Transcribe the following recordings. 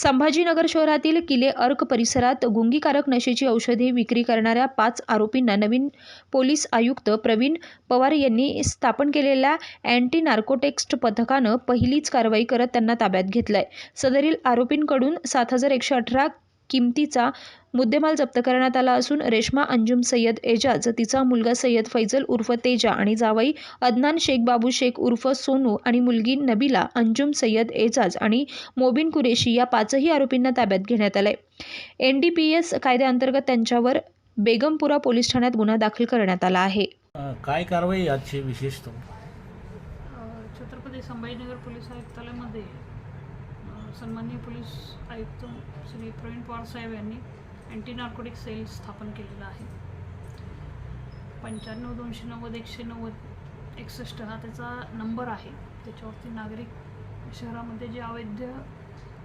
संभाजीनगर शहरातील किले अर्क परिसरात गुंगीकारक नशेची औषधे विक्री करणाऱ्या पाच आरोपींना नवीन पोलीस आयुक्त प्रवीण पवार यांनी स्थापन केलेल्या अँटी नार्कोटेक्स्ट पथकानं पहिलीच कारवाई करत त्यांना ताब्यात घेतलंय. सदरील आरोपींकडून सात हजार एकशे अठरा किमतीचा मुद्देमाल जप्त करण्यात आला असून रेश्मा अंजुम सय्यद एजाज तिचा मुलगा सय्यद फैजल उर्फ तेजा आणि जावई अदनान शेख बाबू शेख उर्फ सोनू आणि मुलगी नबिला अंजुम सय्यद एजाज आणि मोबिन कुरेशी या पाचही आरोपींना ताब्यात घेण्यात आलंय. एन डी पी एस कायद्याअंतर्गत त्यांच्यावर बेगमपुरा पोलीस ठाण्यात गुन्हा दाखल करण्यात आला आहे. काय कारवाई आजची विशेष तो अ, छत्रपती संभाजीनगर पोलीस आयुक्तालयामध्ये सन्माननीय पोलीस आयुक्त श्री प्रवीण पवार साहेब यांनी अँटी नार्कोटिक सेल स्थापन केलेला आहे. पंच्याण्णव दोनशे नव्वद एकशे नव्वद एकसष्ट हा त्याचा नंबर आहे. त्याच्यावरती नागरिक शहरामध्ये जे अवैध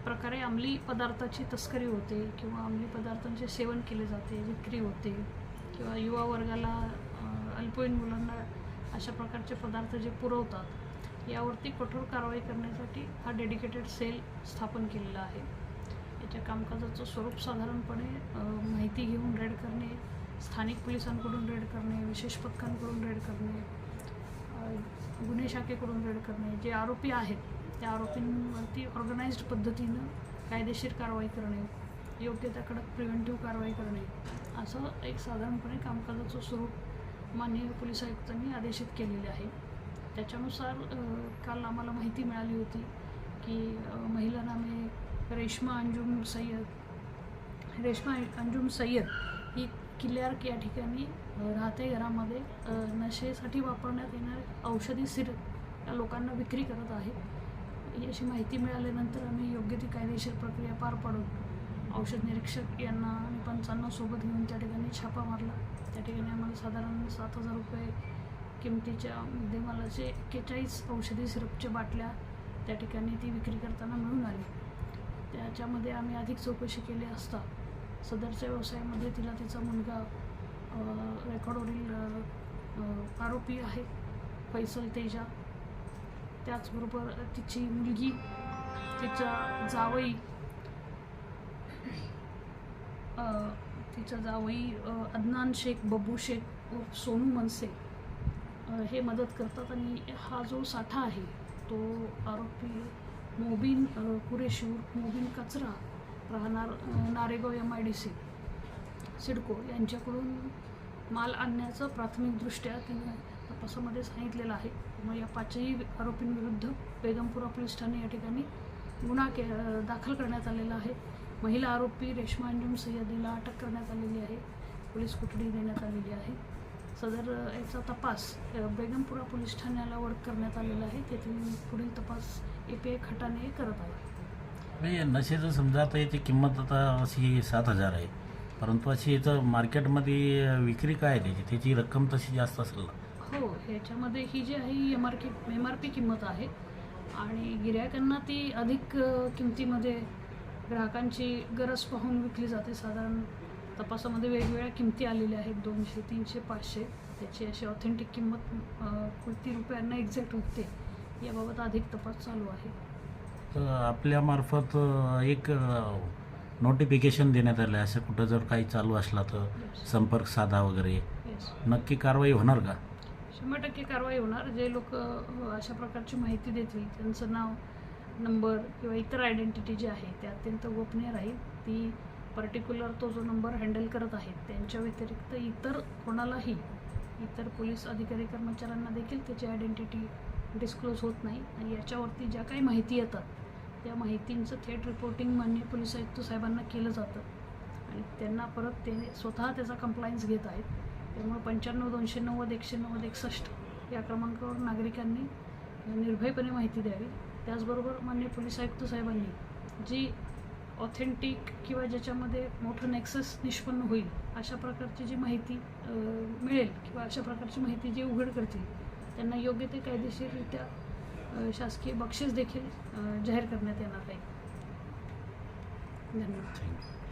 प्रकारे अंमली पदार्थाची तस्करी होते किंवा अंमली पदार्थांचे सेवन केले जाते विक्री होते किंवा युवा वर्गाला अल्पवयीन मुलांना अशा प्रकारचे पदार्थ जे पुरवतात यावरती कठोर कारवाई करण्यासाठी हा डेडिकेटेड सेल स्थापन केलेला आहे. याच्या कामकाजाचं स्वरूप साधारणपणे माहिती घेऊन रेड करणे स्थानिक पोलिसांकडून रेड करणे विशेष पथकांकडून रेड करणे गुन्हे शाखेकडून रेड करणे जे आरोपी आहेत त्या आरोपींवरती ऑर्गनाइज्ड पद्धतीनं कायदेशीर कारवाई करणे योग्य त्या कडक प्रिव्हेंटिव्ह कारवाई करणे असं एक साधारणपणे कामकाजाचं स्वरूप माननीय पोलीस आयुक्तांनी आदेशित केलेले आहे. त्याच्यानुसार काल आम्हाला माहिती मिळाली होती की महिला नामे रेश्मा अंजुम सय्यद. रेश्मा अंजुम सय्यद ही किल्ल्यार्क या ठिकाणी राहते घरामध्ये. नशेसाठी वापरण्यात येणारे औषधी सिर या लोकांना विक्री करत आहे. ही अशी माहिती मिळाल्यानंतर आम्ही योग्य ती कायदेशीर प्रक्रिया पार पाडून औषध निरीक्षक यांना आणि पंचांना सोबत घेऊन त्या ठिकाणी छापा मारला. त्या ठिकाणी आम्हाला साधारण सात हजार रुपये किमतीच्या जे एक्केचाळीस औषधी सिरपच्या बाटल्या त्या ठिकाणी ती विक्री करताना मिळून आली. त्याच्यामध्ये आम्ही अधिक चौकशी केली असता सदरच्या व्यवसायामध्ये तिला तिचा मुलगा रेकॉर्डवरील आरोपी आहे फैसल तेजा. त्याचबरोबर तिची मुलगी तिचा जावई तिचा जावई अदनान शेख बब्बू शेख उर्फ सोनू मनसे. हे मदत करतात आणि हा जो साठा आहे तो आरोपी मोबिन कुरेशूर मोबीन मोबिन कचरा राहणार Naregaon M I D C CIDCO यांच्याकडून माल आणण्याचं प्राथमिकदृष्ट्या त्यांनी तपासामध्ये सांगितलेलं आहे. मग या पाचही आरोपींविरुद्ध बेगमपुरा पोलीस ठाणे या ठिकाणी गुन्हा के दाखल करण्यात आलेला आहे. महिला आरोपी रेश्मा अंजुम सय्यदीला अटक करण्यात आलेली आहे. पोलीस कोठडी देण्यात आलेली आहे. सदर याचा तपास बेगमपुरा पोलीस ठाण्याला वर्क करण्यात आलेला आहे. तेथील पुढील तपास ए पी आय खटाने करत आहे. नशेचं समजा आता याची किंमत आता अशी सात हजार आहे. परंतु अशी याचं मार्केटमध्ये विक्री काय आहे त्याची? त्याची रक्कम तशी जास्त असेल ना? हो ह्याच्यामध्ये ही जी आहे ही एम आर की एम आर पी किंमत आहे. आणि गिऱ्हाईकांना ती अधिक किमतीमध्ये ग्राहकांची गरज पाहून विकली जाते. साधारण तपासामध्ये वेगवेगळ्या किमती आलेल्या आहेत दोनशे तीनशे पाचशे. त्याची अशी ऑथेंटिक किंमत किती रुपयांना एक्झॅक्ट विकते याबाबत अधिक तपास चालू आहे. तर आपल्यामार्फत एक नोटिफिकेशन देण्यात आलं आहे असं कुठं जर काही चालू असला तर संपर्क साधा वगैरे. नक्की कारवाई होणार का? शंभर टक्के कारवाई होणार. जे लोक अशा प्रकारची माहिती देतील त्यांचं नाव नंबर किंवा इतर आयडेंटिटी जी आहे ते अत्यंत गोपनीय राहील. ती पर्टिक्युलर तो जो नंबर हँडल करत आहेत त्यांच्या व्यतिरिक्त इतर कोणालाही इतर पोलीस अधिकारी कर्मचाऱ्यांना देखील त्याची आयडेंटिटी डिस्क्लोज होत नाही. आणि याच्यावरती ज्या काही माहिती येतात त्या माहितींचं थेट रिपोर्टिंग मान्य पोलीस आयुक्त साहेबांना केलं जातं. आणि त्यांना परत ते स्वतः त्याचा कंप्लायन्स घेत आहेत. त्यामुळे पंच्याण्णव दोनशे नव्वद एकशे नव्वद एकसष्ट या क्रमांकावर नागरिकांनी निर्भयपणे माहिती द्यावी. त्याचबरोबर मान्य पोलीस आयुक्त साहेबांनी जी ऑथेंटिक किंवा ज्याच्यामध्ये मोठं नेक्सस निष्पन्न होईल अशा प्रकारची जी माहिती मिळेल किंवा अशा प्रकारची माहिती जी उघड करतील त्यांना योग्य ते कायदेशीररित्या शासकीय बक्षीस देखील जाहीर करण्यात येणार आहे. धन्यवाद. थँक्यू